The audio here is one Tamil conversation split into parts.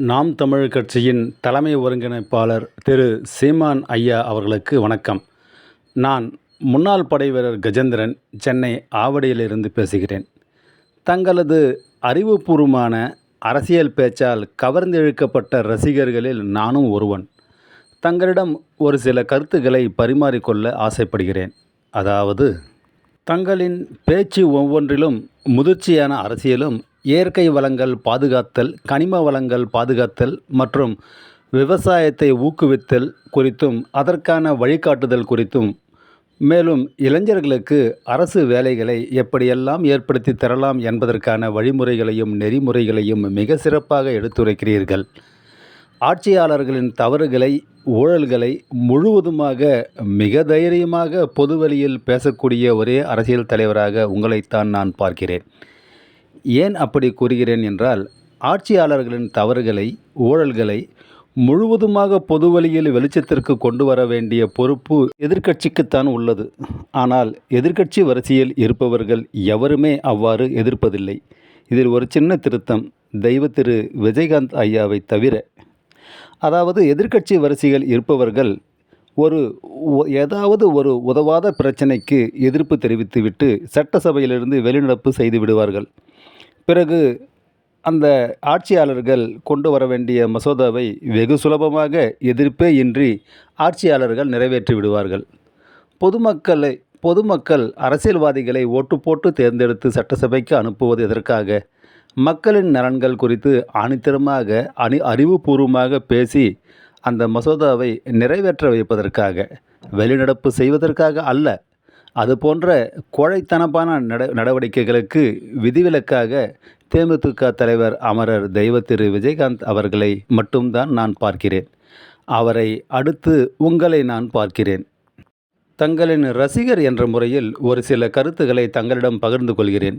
நாம் தமிழ் கட்சியின் தலைமை ஒருங்கிணைப்பாளர் திரு சீமான் ஐயா அவர்களுக்கு வணக்கம். நான் முன்னாள் படைவீரர் கஜேந்திரன் சென்னை ஆவடியிலிருந்து பேசுகிறேன். தங்களது அறிவுபூர்வமான அரசியல் பேச்சால் கவர்ந்திழுக்கப்பட்ட ரசிகர்களில் நானும் ஒருவன். தங்களிடம் ஒரு சில கருத்துக்களை பரிமாறிக்கொள்ள ஆசைப்படுகிறேன். அதாவது தங்களின் பேச்சு ஒவ்வொன்றிலும் முதிர்ச்சியான அரசியலும் இயற்கை வளங்கள் பாதுகாத்தல் கனிம வளங்கள் பாதுகாத்தல் மற்றும் விவசாயத்தை ஊக்குவித்தல் குறித்தும் அதற்கான வழிகாட்டுதல் குறித்தும். மேலும் இளைஞர்களுக்கு அரசு வேலைகளை எப்படியெல்லாம் ஏற்படுத்தி தரலாம் என்பதற்கான வழிமுறைகளையும் நெறிமுறைகளையும் மிக சிறப்பாக எடுத்துரைக்கிறீர்கள். ஆட்சியாளர்களின் தவறுகளை ஊழல்களை முழுவதுமாக மிக தைரியமாக பொதுவெளியில் பேசக்கூடிய ஒரே அரசியல் தலைவராக உங்களைத்தான் நான் பார்க்கிறேன். ஏன் அப்படி கூறுகிறேன் என்றால் ஆட்சியாளர்களின் தவறுகளை ஊழல்களை முழுவதுமாக பொதுவெளியில் வெளிச்சத்திற்கு கொண்டு வர வேண்டிய பொறுப்பு எதிர்க்கட்சிக்குத்தான் உள்ளது. ஆனால் எதிர்க்கட்சி வரிசையில் இருப்பவர்கள் எவருமே அவ்வாறு எதிர்ப்பதில்லை. இதில் ஒரு சின்ன திருத்தம் தெய்வ திரு. விஜயகாந்த் ஐயாவை தவிர அதாவது எதிர்க்கட்சி வரிசையில் இருப்பவர்கள் ஒரு ஏதாவது ஒரு உதவாத பிரச்சனைக்கு எதிர்ப்பு தெரிவித்துவிட்டு சட்டசபையிலிருந்து வெளிநடப்பு செய்து விடுவார்கள். பிறகு அந்த ஆட்சியாளர்கள் கொண்டு வர வேண்டிய மசோதாவை வெகு சுலபமாக எதிர்ப்பே இன்றி ஆட்சியாளர்கள் நிறைவேற்றி விடுவார்கள். பொதுமக்களை பொதுமக்கள் அரசியல்வாதிகளை ஓட்டு போட்டு தேர்ந்தெடுத்து சட்டசபைக்கு அனுப்புவது எதற்காக? மக்களின் நலன்கள் குறித்து ஆணித்தரமாக அணி அறிவுபூர்வமாக பேசி அந்த மசோதாவை நிறைவேற்ற வைப்பதற்காக வெளிநடப்பு செய்வதற்காக அல்ல அது போன்ற கோழைத்தனப்பான நட நடவடிக்கைகளுக்கு விதிவிலக்காக தேமுதிக தலைவர் அமரர் தெய்வ திரு விஜயகாந்த் அவர்களை மட்டும்தான் நான் பார்க்கிறேன். அவரை அடுத்து உங்களை நான் பார்க்கிறேன். தங்களின் ரசிகர் என்ற முறையில் ஒரு சில கருத்துக்களை தங்களிடம் பகிர்ந்து கொள்கிறேன்.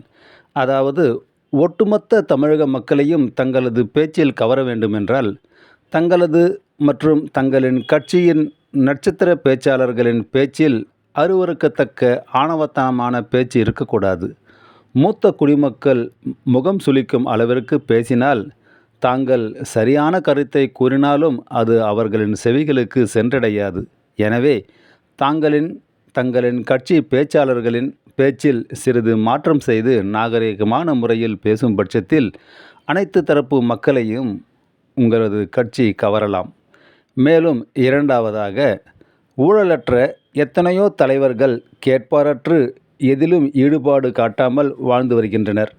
அதாவது ஒட்டுமொத்த தமிழக மக்களையும் தங்களது பேச்சில் கவர வேண்டுமென்றால் தங்களது மற்றும் தங்களின் கட்சியின் நட்சத்திர பேச்சாளர்களின் பேச்சில் அருவருக்கத்தக்க ஆணவத்தனமான பேச்சு இருக்கக்கூடாது. மூத்த குடிமக்கள் முகம் சுளிக்கும் அளவிற்கு பேசினால் தாங்கள் சரியான கருத்தை கூறினாலும் அது அவர்களின் செவிகளுக்கு சென்றடையாது. எனவே தாங்களின் தங்களின் கட்சி பேச்சாளர்களின் பேச்சில் சிறிது மாற்றம் செய்து நாகரிகமான முறையில் பேசும் பட்சத்தில் அனைத்து தரப்பு மக்களையும் உங்களது கட்சி கவரலாம். மேலும் இரண்டாவதாக ஊழலற்ற எத்தனையோ தலைவர்கள் கேட்பாரற்று எதிலும் ஈடுபாடு காட்டாமல் வாழ்ந்து வருகின்றனர்.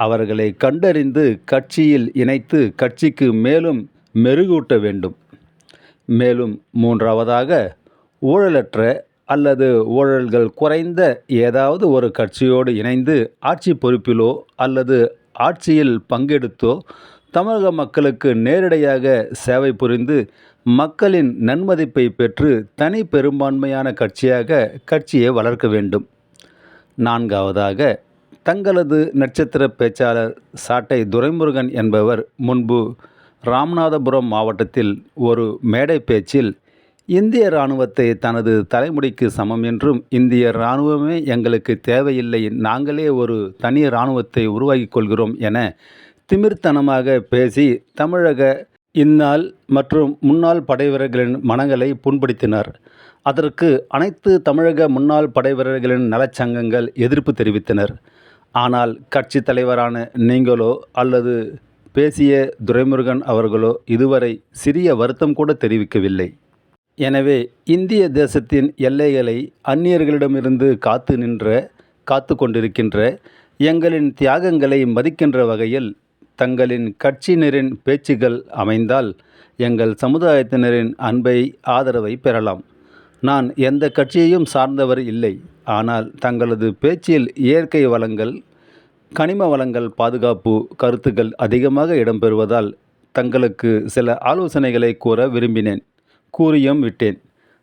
அவர்களை கண்டறிந்து கட்சியில் இணைத்து கட்சிக்கு மேலும் மெருகூட்ட வேண்டும். மேலும் மூன்றாவதாக ஊழலற்ற அல்லது ஊழல்கள் குறைந்த ஏதாவது ஒரு கட்சியோடு இணைந்து ஆட்சி பொறுப்பிலோ அல்லது ஆட்சியில் பங்கெடுத்தோ தமிழக மக்களுக்கு நேரடியாக சேவை புரிந்து மக்களின் நன்மதிப்பை பெற்று தனி பெரும்பான்மையான கட்சியாக கட்சியை வளர்க்க வேண்டும். நான்காவதாக தங்களது நட்சத்திர பேச்சாளர் சாட்டை துரைமுருகன் என்பவர் முன்பு ராமநாதபுரம் மாவட்டத்தில் ஒரு மேடை பேச்சில் இந்திய இராணுவத்தை தனது தலைமுடிக்கு சமம் என்றும் இந்திய இராணுவமே எங்களுக்கு தேவையில்லை நாங்களே ஒரு தனி இராணுவத்தை உருவாக்கிக் கொள்கிறோம் என திமிர்த்தனமாக பேசி தமிழக இந்நாள் மற்றும் முன்னாள் படைவீரர்களின் மனங்களை புண்படுத்தினார். அதற்கு அனைத்து தமிழக முன்னாள் படைவீரர்களின் நலச்சங்கங்கள் எதிர்ப்பு தெரிவித்தனர். ஆனால் கட்சி தலைவரான நீங்களோ அல்லது பேசிய துரைமுருகன் அவர்களோ இதுவரை சிறிய வருத்தம் கூட தெரிவிக்கவில்லை. எனவே இந்திய தேசத்தின் எல்லைகளை அந்நியர்களிடமிருந்து காத்து நின்ற காத்து கொண்டிருக்கின்ற எங்களின் தியாகங்களை மதிக்கின்ற வகையில் தங்களின் கட்சியினரின் பேச்சுகள் அமைந்தால் எங்கள் சமுதாயத்தினரின் அன்பை ஆதரவை பெறலாம். நான் எந்த கட்சியையும் சார்ந்தவர் இல்லை. ஆனால் தங்களது பேச்சில் இயற்கை வளங்கள் கனிம வளங்கள் பாதுகாப்பு கருத்துக்கள் அதிகமாக இடம்பெறுவதால் தங்களுக்கு சில ஆலோசனைகளை கூற விரும்பினேன். கூறியும் விட்டேன்.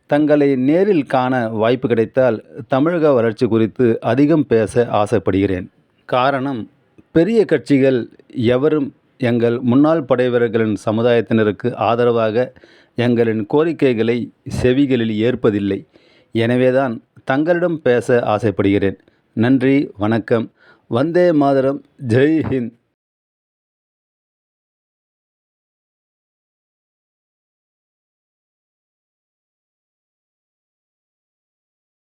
தங்களை நேரில் காண வாய்ப்பு கிடைத்தால் தமிழக வளர்ச்சி குறித்து அதிகம் பேச ஆசைப்படுகிறேன். காரணம் பெரிய கட்சிகள் எவரும் எங்கள் முன்னாள் படைவீரர்களின் சமுதாயத்தினருக்கு ஆதரவாக எங்களின் கோரிக்கைகளை செவிகளில் ஏற்பதில்லை. எனவேதான் தங்களிடம் பேச ஆசைப்படுகிறேன். நன்றி வணக்கம். வந்தே மாதரம். ஜெய் ஹிந்த்.